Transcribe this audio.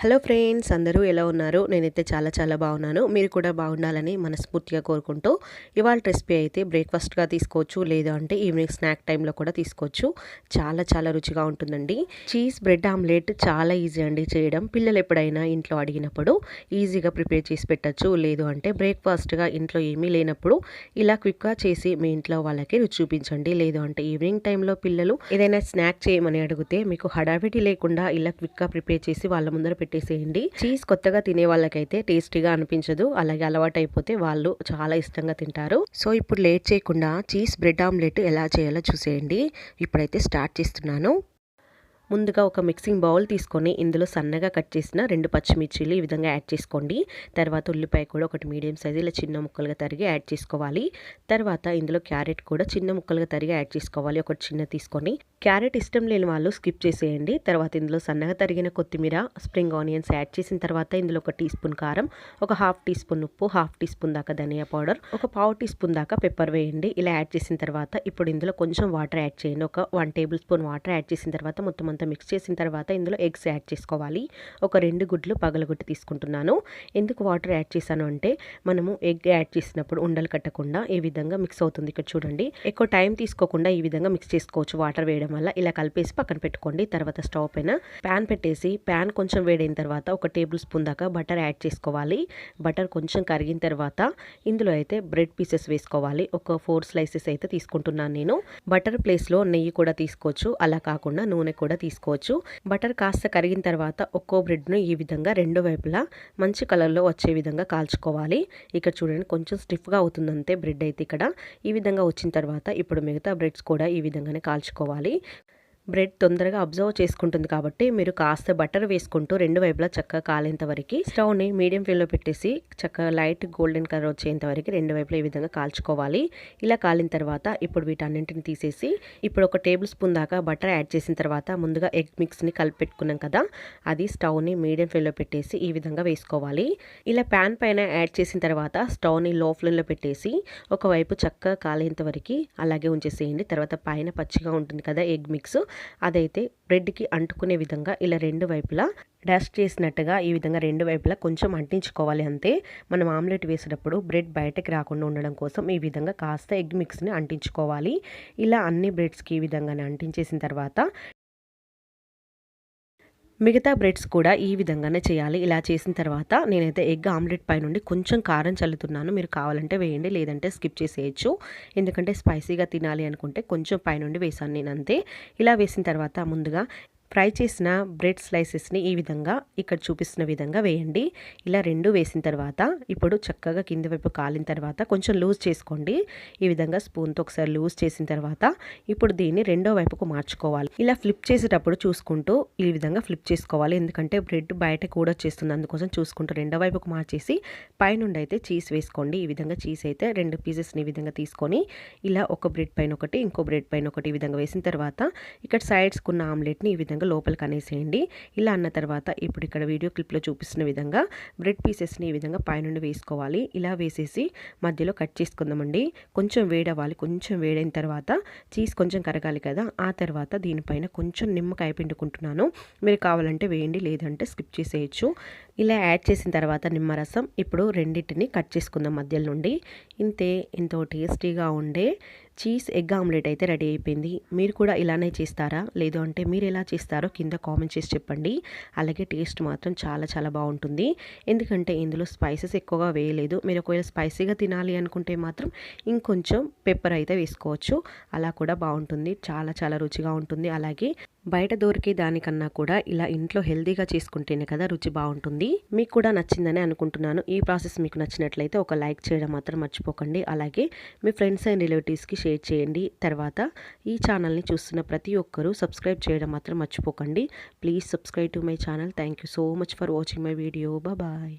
Hello friends అందరూ ఎలా ఉన్నారు? నేనైతే చాలా చాలా బాగున్నాను. మీరు కూడా బాగుండాలని మనస్ఫూర్తిగా కోరుకుంటూ ఇవాళ రెసిపీ అయితే బ్రేక్ఫాస్ట్గా తీసుకోవచ్చు లేదు అంటే ఈవినింగ్ స్నాక్ టైంలో కూడా తీసుకోవచ్చు. చాలా చాలా రుచిగా ఉంటుందండి. చీజ్ బ్రెడ్ ఆమ్లెట్ చాలా ఈజీ అండి చేయడం. పిల్లలు ఎప్పుడైనా ఇంట్లో అడిగినప్పుడు ఈజీగా ప్రిపేర్ చేసి పెట్టచ్చు. లేదు అంటే బ్రేక్ఫాస్ట్గా ఇంట్లో ఏమీ లేనప్పుడు ఇలా క్విక్గా చేసి మీ ఇంట్లో వాళ్ళకి రుచి చూపించండి. లేదు అంటే ఈవినింగ్ టైంలో పిల్లలు ఏదైనా స్నాక్ చేయమని అడిగితే మీకు హడావిడి లేకుండా ఇలా క్విక్గా ప్రిపేర్ చేసి వాళ్ళ ముందర పెట్టేసేయండి. చీజ్ కొత్తగా తినే వాళ్ళకైతే టేస్టీగా అనిపించదు. అలాగే అలవాటు అయిపోతే వాళ్ళు చాలా ఇష్టంగా తింటారు. సో ఇప్పుడు లేట్ చేయకుండా చీజ్ బ్రెడ్ ఆమ్లెట్ ఎలా చేయాలో చూసేయండి. ఇప్పుడైతే స్టార్ట్ చేస్తున్నాను. ముందుగా ఒక మిక్సింగ్ బౌల్ తీసుకొని ఇందులో సన్నగా కట్ చేసిన రెండు పచ్చిమిర్చీలు ఈ విధంగా యాడ్ చేసుకోండి. తర్వాత ఉల్లిపాయ కూడా ఒకటి మీడియం సైజు ఇలా చిన్న ముక్కలుగా తరిగి యాడ్ చేసుకోవాలి. తర్వాత ఇందులో క్యారెట్ కూడా చిన్న ముక్కలుగా తరిగి యాడ్ చేసుకోవాలి. ఒకటి చిన్న తీసుకొని క్యారెట్ ఇష్టం లేని వాళ్ళు స్కిప్ చేసేయండి. తర్వాత ఇందులో సన్నగా తరిగిన కొత్తిమీర స్ప్రింగ్ ఆనియన్స్ యాడ్ చేసిన తర్వాత ఇందులో ఒక టీ స్పూన్ కారం ఒక హాఫ్ టీ స్పూన్ ఉప్పు హాఫ్ టీ స్పూన్ దాకా ధనియా పౌడర్ ఒక పావు టీ స్పూన్ దాకా పెప్పర్ వేయండి. ఇలా యాడ్ చేసిన తర్వాత ఇప్పుడు ఇందులో కొంచెం వాటర్ యాడ్ చేయండి. ఒక one tablespoon water add చేసిన తర్వాత మొత్తం అంతా మిక్స్ చేసిన తర్వాత ఇందులో ఎగ్స్ యాడ్ చేసుకోవాలి. ఒక రెండు గుడ్లు పగలగొట్టి తీసుకుంటున్నాను. ఎందుకు వాటర్ యాడ్ చేశాను అంటే మనము ఎగ్ యాడ్ చేసినప్పుడు ఉండలు కట్టకుండా ఈ విధంగా మిక్స్ అవుతుంది ఇక్కడ చూడండి. ఎక్కువ టైం తీసుకోకుండా ఈ విధంగా మిక్స్ చేసుకోవచ్చు వాటర్ వేయడం వల్ల. ఇలా కలిపేసి పక్కన పెట్టుకోండి. తర్వాత స్టవ్ పైన ప్యాన్ పెట్టేసి ప్యాన్ కొంచెం వేడైన తర్వాత ఒక టేబుల్ స్పూన్ దాకా బటర్ యాడ్ చేసుకోవాలి. బటర్ కొంచెం కరిగిన తర్వాత ఇందులో అయితే బ్రెడ్ పీసెస్ వేసుకోవాలి. ఒక ఫోర్ స్లైసెస్ అయితే తీసుకుంటున్నాను నేను. బటర్ ప్లేస్లో నెయ్యి కూడా తీసుకోవచ్చు. అలా కాకుండా నూనె కూడా తీసుకోవచ్చు. బటర్ కాస్త కరిగిన తర్వాత ఒక్కో బ్రెడ్ను ఈ విధంగా రెండు వైపులా మంచి కలర్లో వచ్చే విధంగా కాల్చుకోవాలి. ఇక్కడ చూడండి కొంచెం స్టిఫ్గా అవుతుందంతే బ్రెడ్ అయితే ఇక్కడ ఈ విధంగా వచ్చిన తర్వాత ఇప్పుడు మిగతా బ్రెడ్స్ కూడా ఈ విధంగానే కాల్చుకోవాలి. బ్రెడ్ తొందరగా అబ్జర్వ్ చేసుకుంటుంది కాబట్టి మీరు కాస్త బటర్ వేసుకుంటూ రెండు వైపులా చక్కగా కాలేంత వరకు స్టవ్ని మీడియం ఫ్లేమ్లో పెట్టేసి చక్కగా లైట్ గోల్డెన్ కలర్ వచ్చేంత వరకు రెండు వైపులా ఈ విధంగా కాల్చుకోవాలి. ఇలా కాలిన తర్వాత ఇప్పుడు వీటన్నింటిని తీసేసి ఇప్పుడు ఒక టేబుల్ స్పూన్ దాకా బటర్ యాడ్ చేసిన తర్వాత ముందుగా ఎగ్ మిక్స్ని కలిపి పెట్టుకున్నాం కదా అది స్టవ్ని మీడియం ఫ్లేమ్లో పెట్టేసి ఈ విధంగా వేసుకోవాలి. ఇలా ప్యాన్ పైన యాడ్ చేసిన తర్వాత స్టవ్ని లో ఫ్లేమ్లో పెట్టేసి ఒకవైపు చక్కగా కాలేంత వరకు అలాగే ఉంచేసేయండి. తర్వాత పైన పచ్చిగా ఉంటుంది కదా ఎగ్ మిక్స్ అదైతే బ్రెడ్కి అంటుకునే విధంగా ఇలా రెండు వైపులా డస్ట్ చేసినట్టుగా ఈ విధంగా రెండు వైపులా కొంచెం అంటించుకోవాలి అంతే. మనం ఆమ్లెట్ వేసేటప్పుడు బ్రెడ్ బయటకు రాకుండా ఉండడం కోసం ఈ విధంగా కాస్త ఎగ్ మిక్స్ని అంటించుకోవాలి. ఇలా అన్ని బ్రెడ్స్కి ఈ విధంగానే అంటించేసిన తర్వాత మిగతా బ్రెడ్స్ కూడా ఈ విధంగానే చేయాలి. ఇలా చేసిన తర్వాత నేనైతే ఎగ్ ఆమ్లెట్ పై నుండి కొంచెం కారం చల్లుతున్నాను. మీరు కావాలంటే వేయండి లేదంటే స్కిప్ చేసేయచ్చు. ఎందుకంటే స్పైసీగా తినాలి అనుకుంటే కొంచెం పైనుండి వేసాను నేను అంతే ఇలా వేసిన తర్వాత ముందుగా ఫ్రై చేసిన బ్రెడ్ స్లైసెస్ని ఈ విధంగా ఇక్కడ చూపిస్తున్న విధంగా వేయండి. ఇలా రెండు వేసిన తర్వాత ఇప్పుడు చక్కగా కింది వైపు కాలిన తర్వాత కొంచెం లూజ్ చేసుకోండి. ఈ విధంగా స్పూన్తో ఒకసారి లూజ్ చేసిన తర్వాత ఇప్పుడు దీన్ని రెండో వైపుకు మార్చుకోవాలి. ఇలా ఫ్లిప్ చేసేటప్పుడు చూసుకుంటూ ఈ విధంగా ఫ్లిప్ చేసుకోవాలి. ఎందుకంటే బ్రెడ్ బయట కూడా వచ్చేస్తుంది. అందుకోసం చూసుకుంటూ రెండో వైపుకు మార్చేసి పైనుండి అయితే చీజ్ వేసుకోండి. ఈ విధంగా చీజ్ అయితే రెండు పీసెస్ని ఈ విధంగా తీసుకొని ఇలా ఒక బ్రెడ్ పైన ఒకటి ఇంకో బ్రెడ్ పైన ఒకటి ఈ విధంగా వేసిన తర్వాత ఇక్కడ సైడ్స్కున్న ఆమ్లెట్ని ఈ విధంగా విధంగా లోపలికి అనేసేయండి. ఇలా అన్న తర్వాత ఇప్పుడు ఇక్కడ వీడియో క్లిప్లో చూపిస్తున్న విధంగా బ్రెడ్ పీసెస్ని ఈ విధంగా పైనుండి వేసుకోవాలి. ఇలా వేసేసి మధ్యలో కట్ చేసుకుందామండి. కొంచెం వేడవ్వాలి. కొంచెం వేడైన తర్వాత చీజ్ కొంచెం కరగాలి కదా ఆ తర్వాత దీనిపైన కొంచెం నిమ్మకాయ పిండుకుంటున్నాను. మీరు కావాలంటే వేయండి లేదంటే స్కిప్ చేసేయచ్చు. ఇలా యాడ్ చేసిన తర్వాత నిమ్మరసం ఇప్పుడు రెండింటిని కట్ చేసుకుందాం మధ్యలో నుండి. ఇంతే ఎంతో టేస్టీగా ఉండే చీజ్ ఎగ్ ఆమ్లెట్ అయితే రెడీ అయిపోయింది. మీరు కూడా ఇలానే చేస్తారా? లేదు అంటే మీరు ఎలా చేస్తారో కింద కామెంట్ చేసి చెప్పండి. అలాగే టేస్ట్ మాత్రం చాలా చాలా బాగుంటుంది. ఎందుకంటే ఇందులో స్పైసెస్ ఎక్కువగా వేయలేదు. మీరు ఒకవేళ స్పైసీగా తినాలి అనుకుంటే మాత్రం ఇంకొంచెం పెప్పర్ అయితే వేసుకోవచ్చు. అలా కూడా బాగుంటుంది. చాలా చాలా రుచిగా ఉంటుంది. అలాగే బయట దొరికే దానికన్నా కూడా ఇలా ఇంట్లో హెల్దీగా చేసుకుంటేనే కదా రుచి బాగుంటుంది. మీకు కూడా నచ్చిందని అనుకుంటున్నాను. ఈ ప్రాసెస్ మీకు నచ్చినట్లయితే ఒక లైక్ చేయడం మాత్రం మర్చిపోకండి. అలాగే మీ ఫ్రెండ్స్ అండ్ రిలేటివ్స్కి షేర్ చేయండి. తర్వాత ఈ ఛానల్ని చూస్తున్న ప్రతి ఒక్కరూ సబ్స్క్రైబ్ చేయడం మాత్రం మర్చిపోకండి. Please subscribe to my channel. Thank you so much for watching my video. Bye.